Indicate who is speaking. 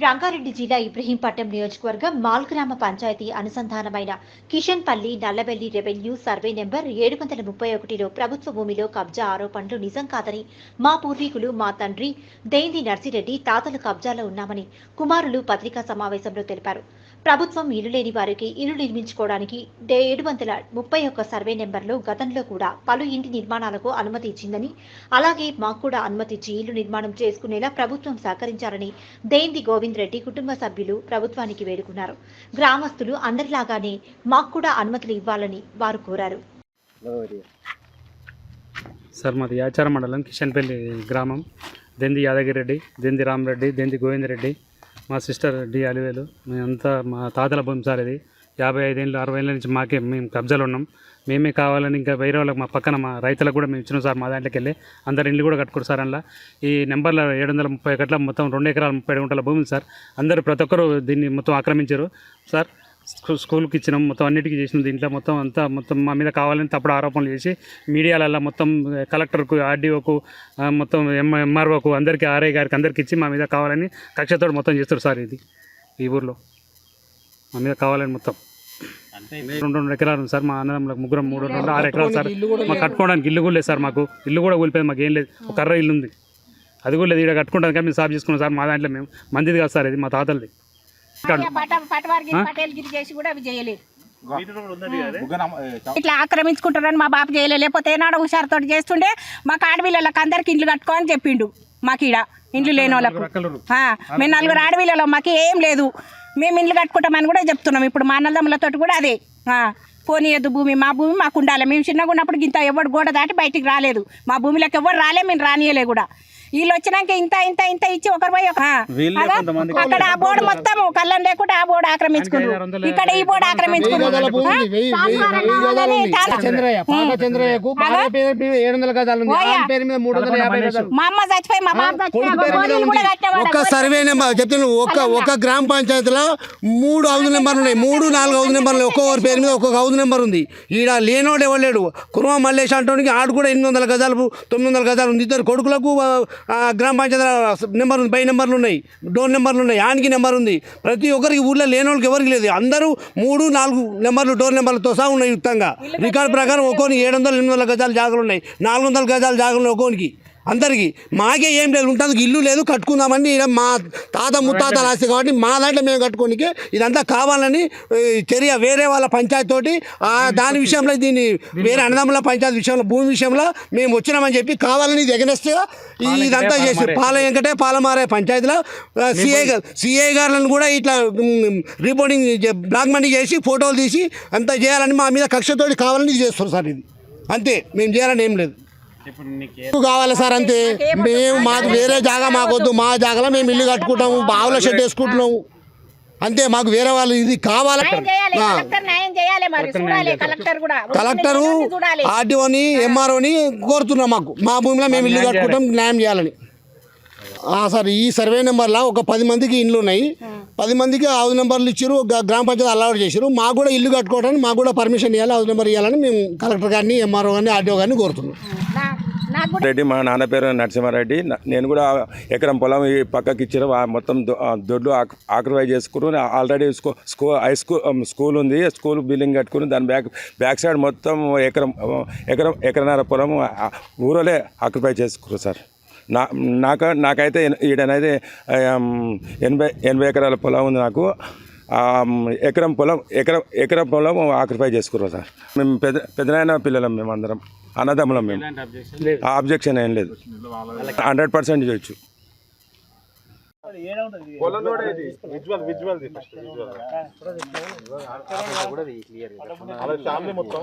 Speaker 1: రంగారెడ్డి జిల్లా ఇబ్రహీంపట్నం నియోజకవర్గం మాల్ గ్రామ panchayat అనుసంధానమైన Kishanpalli Nallabelli revenue survey number ఏడు వందల ముప్పై ఒకటిలో ప్రభుత్వ భూమిలో కబ్జా ఆరోపణలు నిజం కాదని మా పూర్వీకులు మా తండ్రి దేంది నర్సిరెడ్డి తాతలు కబ్జాలో ఉన్నామని కుమారులు పత్రికా సమావేశంలో తెలిపారు. ప్రభుత్వం ఇల్లు లేని వారికి ఇల్లు నిర్మించుకోవడానికి ఏడు వందల ముప్పై ఒక్క సర్వే నెంబర్లో గతంలో కూడా పలు ఇంటి నిర్మాణాలకు అనుమతి ఇచ్చిందని అలాగే మాకు కూడా అనుమతి ఇచ్చి ఇల్లు నిర్మాణం చేసుకునేలా ప్రభుత్వం సహకరించాలని దేంది గోవింద్ రెడ్డి కుటుంబ సభ్యులు ప్రభుత్వానికి వేడుకున్నారు. గ్రామస్తులు అందరిలాగానే మాకు కూడా అనుమతులు ఇవ్వాలని వారు కోరారు.
Speaker 2: సార్ మాది యాచార మండలం కిషన్పల్లి గ్రామం. దెంది యాదగిరెడ్డి దెంది రామరెడ్డి దెంది గోవిందరెడ్డి మా సిస్టర్ డి అలివేలు. మేమంతా మా తాతల భూమి సార్ ఇది యాభై ఐదేళ్ళు అరవై ఏళ్ళ నుంచి మాకే మేము కబ్జాలు ఉన్నాం. మేమే కావాలని ఇంకా వేరే వాళ్ళకి మా పక్కన మా రైతులకు కూడా మేము ఇచ్చినాం సార్ మా దాంట్లోకి వెళ్ళి. అందరు ఇల్లు కూడా కట్టుకోరు సార్ అందులో. ఈ నెంబర్లో ఏడు వందల ముప్పై గట్ల మొత్తం రెండు ఎకరాల ముప్పై ఏడు గుంటల భూమి సార్. అందరూ ప్రతి ఒక్కరు దీన్ని మొత్తం ఆక్రమించారు సార్. స్కూల్కి ఇచ్చినాం మొత్తం అన్నిటికీ చేసినాం. దీంట్లో మొత్తం అంతా మొత్తం మా మీద కావాలని తప్పుడు ఆరోపణలు చేసి మీడియాలలో మొత్తం కలెక్టర్కు ఆర్డీఓకు మొత్తం ఎం ఎంఆర్ఓకు అందరికీ ఆర్ఐ గారికి అందరికి ఇచ్చి మా మీద కావాలని కక్షతో మొత్తం చేస్తారు సార్ ఇది ఈ ఊర్లో. మా మీద కావాలని మొత్తం. రెండు రెండు ఎకరాలు సార్. మా అన్నదమ్ములకు ముగ్గురం మూడు రెండు ఆరు ఎకరాలు సార్. మాకు కట్టుకోవడానికి ఇల్లు కూడా లేదు సార్ మాకు. ఇల్లు కూడా కూలిపోయింది మాకు ఏం లేదు. ఒక కర్ర ఇల్లు ఉంది. అది కూడా లేదు. ఇక్కడ కట్టుకుంటాం కానీ మేము సాఫ్ చేసుకున్నాం సార్. మా దాంట్లో మేము మందిది కాదు సార్ ఇది మా తాతలది.
Speaker 3: చేసి కూడా అవి చేయలేదు ఇట్లా ఆక్రమించుకుంటారని మా బాప చేయలేదు లేకపోతే ఏనాడు హుషారుతో చేస్తుండే మాకు ఆడపిల్లలకు అందరికి ఇండ్లు కట్టుకో అని చెప్పిండు మాకు ఈడ ఇండ్లు లేని వాళ్ళకు. మేము నలుగురు ఆడపిల్లలు మాకు ఏం లేదు. మేము ఇండ్లు కట్టుకుంటామని కూడా చెప్తున్నాం. ఇప్పుడు మా అన్నదమ్ములతో కూడా అదే. పోనీయద్దు భూమి మా భూమి మాకు ఉండాలి. మేము చిన్నగా ఉన్నప్పుడు ఇంత ఎవడు గోడ దాటి బయటికి రాలేదు. మా భూమిలోకి ఎవరు రాలే మేము రానియలే కూడా. వీళ్ళు వచ్చినాక ఇంత ఇంత ఇంత ఇచ్చి ఒకరు పోయి ఒక- ఆ, అదా? అక్కడ ఆ బోర్డు మొత్తం కళ్ళం లేకుండా ఆ బోర్డు ఆక్రమించుకున్నారు ఇక్కడ ఈ బోర్డు ఆక్రమించుకున్నారు ఆ? ట్రాన్స్ఫారం కావాలని ట్రాన్స్-
Speaker 4: చంద్రయ్య పాత చంద్రయ్యకు భార్య పేరు మీద ఏడు వందల గజాలు ఉంది.
Speaker 3: ఓయ్యా.
Speaker 4: ఆమె పేరు మీద మూడు వందల యాభై గజాలు.
Speaker 3: మా అమ్మ చచ్చిపోయి మా.
Speaker 5: ఒక్క సర్వే నెంబర్ చెప్తున్నాను ఒక ఒక గ్రామ పంచాయతీలో మూడు హౌస్ నెంబర్లు ఉన్నాయి. మూడు నాలుగు హౌస్ నెంబర్లు ఒక్కొక్కరి పేరు మీద ఒక్కొక్క హౌస్ నెంబర్ ఉంది. ఈడ లేనోడు ఎవరు లేడు? కుర్మ మల్లేష్ అంటోనికి ఆడు కూడా ఎనిమిది వందల గజాలు తొమ్మిది వందల గజాలు ఉంది. ఇద్దరు కొడుకులకు గ్రామ పంచాయతీ నెంబర్ ఉంది పై నెంబర్లు ఉన్నాయి డోర్ నెంబర్లు ఉన్నాయి ఆనికి నెంబర్ ఉంది. ప్రతి ఒక్కరికి ఊళ్ళో లేనోళ్ళకి ఎవరికి లేదు. అందరూ మూడు నాలుగు నెంబర్లు డోర్ నెంబర్లతో సహా ఉన్నాయి యుక్తంగా. రికార్డు ప్రకారం ఒక్కోనికి ఏడు వందల ఎనిమిది వందల గజాలు జాగులు ఉన్నాయి. నాలుగు వందల గజాలు జాగులు ఉన్నాయి ఒక్కోనికి. అందరికీ మాకే ఏం లేదు ఉంటుంది ఇల్లు లేదు కట్టుకుందామని మా తాత ముత్తాతలు ఆస్తి కాబట్టి మా దాంట్లో మేము కట్టుకోనికి ఇదంతా కావాలని చర్య వేరే వాళ్ళ పంచాయతీ తోటి ఆ, దాని విషయంలో దీన్ని వేరే అన్నదమ్ముల పంచాయతీ విషయంలో భూమి విషయంలో మేము వచ్చినామని చెప్పి కావాలని ఇది ఎగనెస్ట్గా ఇదంతా చేసి పాల వెంకటే పాలమారే పంచాయతీలో సిఐ గారు సిఐ గారులను కూడా ఇట్లా రిపోర్టింగ్ బ్లాక్ మనీ చేసి ఫోటోలు తీసి అంతా చేయాలని మా మీద కక్షతోటి కావాలని ఇది చేస్తారు సార్ ఇది. అంతే మేము చేయాలని ఏం లేదు. కావాలి సార్ అంతే. మేము మాకు వేరే జాగా మాకొద్దు. మా జాగాలో మేము ఇల్లు కట్టుకుంటాము బావుల షెడ్ వేసుకుంటున్నాము. అంతే మాకు వేరే వాళ్ళు ఇది కావాలి
Speaker 3: న్యాయం చేయాలి
Speaker 5: ఆ.
Speaker 3: కలెక్టర్ న్యాయం చేయాలి మరి చూడాలి కలెక్టర్ కూడా.
Speaker 5: కలెక్టరు
Speaker 3: చూడాలి.
Speaker 5: ఆర్డీఓని ఎంఆర్ఓని కోరుతున్నాం మాకు. మా భూమిలో మేము ఇల్లు కట్టుకుంటాం న్యాయం చేయాలని. ఆ, సార్ ఈ సర్వే నెంబర్లో ఒక పది మందికి ఇండ్లు ఉన్నాయి. పది మందికి హౌస్ నెంబర్లు ఇచ్చారు గ్రామ పంచాయతీ అలవాటు చేశారు మాకు కూడా ఇల్లు కట్టుకోవడానికి మాకు కూడా పర్మిషన్ ఇవ్వాలి హౌస్ నెంబర్ ఇవ్వాలని మేము కలెక్టర్ గారిని ఎంఆర్ఓ గారిని ఆర్డీఓ గారిని కోరుతున్నాం.
Speaker 6: రెడ్డి మా నాన్న పేరు నరసింహారెడ్డి. నేను కూడా ఎకరం పొలం ఈ పక్కకి ఇచ్చారు. ఆ మొత్తం దొ- ఆ దొడ్లు ఆక్- చేసుకుని ఆల్రెడీ స్కూ స్కూ హై స్కూల్ స్కూల్ ఉంది. స్కూల్ బిల్డింగ్ కట్టుకుని దాని బ్యాక్ బ్యాక్ సైడ్ మొత్తం ఎకరం ఎకరం ఎకరన్నర పొలం ఊరలే ఆక్యుపై చేసుకున్నారు సార్. నా నాకు నాకైతే ఈడనైతే ఎనభై ఎనభై ఎకరాల పొలం ఉంది నాకు. ఎకరం పొలం ఎకరం ఎకరం పొలం ఆక్యుపై చేసుకున్నారు సార్. మేము పెద్ద పెద్దనాయన పిల్లలం మేము అందరం అన్నదమ్ములం మేము. ఆ అబ్జెక్షన్ ఏం లేదు. హండ్రెడ్ పర్సెంట్ చేయొచ్చు.
Speaker 7: మొత్తం